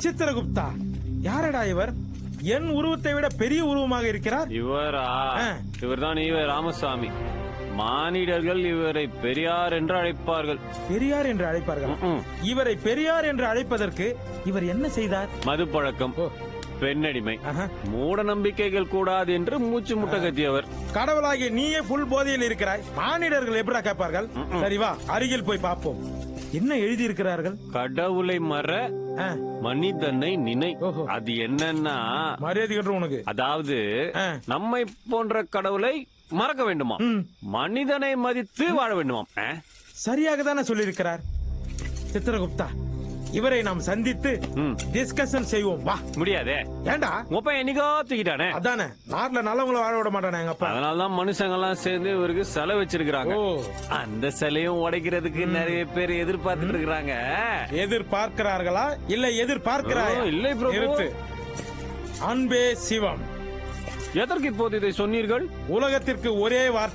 சித்திரகுப்தா. யாரடா இவர்? என் உருவத்தை விட பெரிய உருவமாக இருக்கிறார். இவரா. இவர்தான் இவர் ராமசாமி. மானிடர்கள் இவரை பெரியார் என்று அழைப்பார்கள். பெரியார் என்று அழைப்பார்கள். இவரை பெரியார் என்று அழைப்பதற்கு இவர் என்ன செய்தார்? மது பழக்கம். பெண்ணடிமை. மூட நம்பிக்கைகள் கூடாது என்று மூச்சு முட்டை கத்தியவர். கடவுளாகிய நீயே புல் போதையில் இருக்கிறாய். மானிடர்கள் எப்படா கேட்பார்கள்? சரி வா அருகில் போய் பார்ப்போம். என்ன எழுதியிருக்கிறார்கள்? கடவுளை மற மனிதனை நினை. அது என்னன்னா மரியாதை உனக்கு. அதாவது. நம்மை போன்ற கடவுளை மறக்க வேண்டுமா மனிதனை மதித்து வாழ வேண்டுமாம். ஆ? சரியாக தானே சொல்லியிருக்கிறார்? சித்திரகுப்தா. இவரை நாம் சந்தித்து. டிஸ்கஷன் செய்வோம். வா. முடியாதே. ஏண்டா? உப்ப என்னைக்கோ தூக்கிட்டானே. அதானே. நாட்டுல நல்லவங்கள வாழ விட மாட்டானே எங்க அப்பா. அதனாலதான் மனுஷங்க எல்லாம் சேர்ந்து இவருக்கு சிலை வச்சிருக்காங்க அந்த சிலையும் உடைக்கிறதுக்கு நிறைய பேர் எதிர்பார்த்துட்டு இருக்காங்க எதிர்பார்க்கிறார்களா? இல்ல எதிர்பார்க்கிறாயா? இல்லை. நிறுத்து. அன்பே சிவம். எதற்கு இப்போது இதை சொன்னீர்கள்? உலகத்திற்கு ஒரே வார்த்தை.